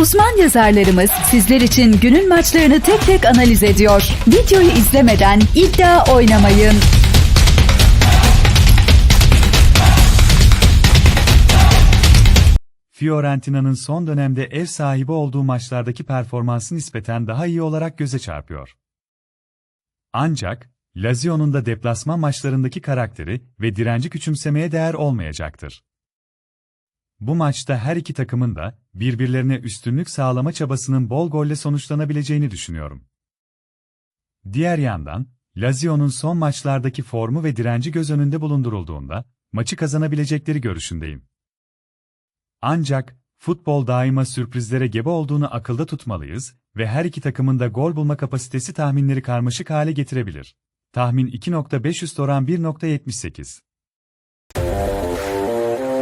Uzman yazarlarımız sizler için günün maçlarını tek tek analiz ediyor. Videoyu izlemeden iddia oynamayın. Fiorentina'nın son dönemde ev sahibi olduğu maçlardaki performansı nispeten daha iyi olarak göze çarpıyor. Ancak, Lazio'nun da deplasman maçlarındaki karakteri ve direnci küçümsemeye değer olmayacaktır. Bu maçta her iki takımın da birbirlerine üstünlük sağlama çabasının bol golle sonuçlanabileceğini düşünüyorum. Diğer yandan, Lazio'nun son maçlardaki formu ve direnci göz önünde bulundurulduğunda, maçı kazanabilecekleri görüşündeyim. Ancak, futbol daima sürprizlere gebe olduğunu akılda tutmalıyız ve her iki takımın da gol bulma kapasitesi tahminleri karmaşık hale getirebilir. Tahmin 2.5 üst oran 1.78.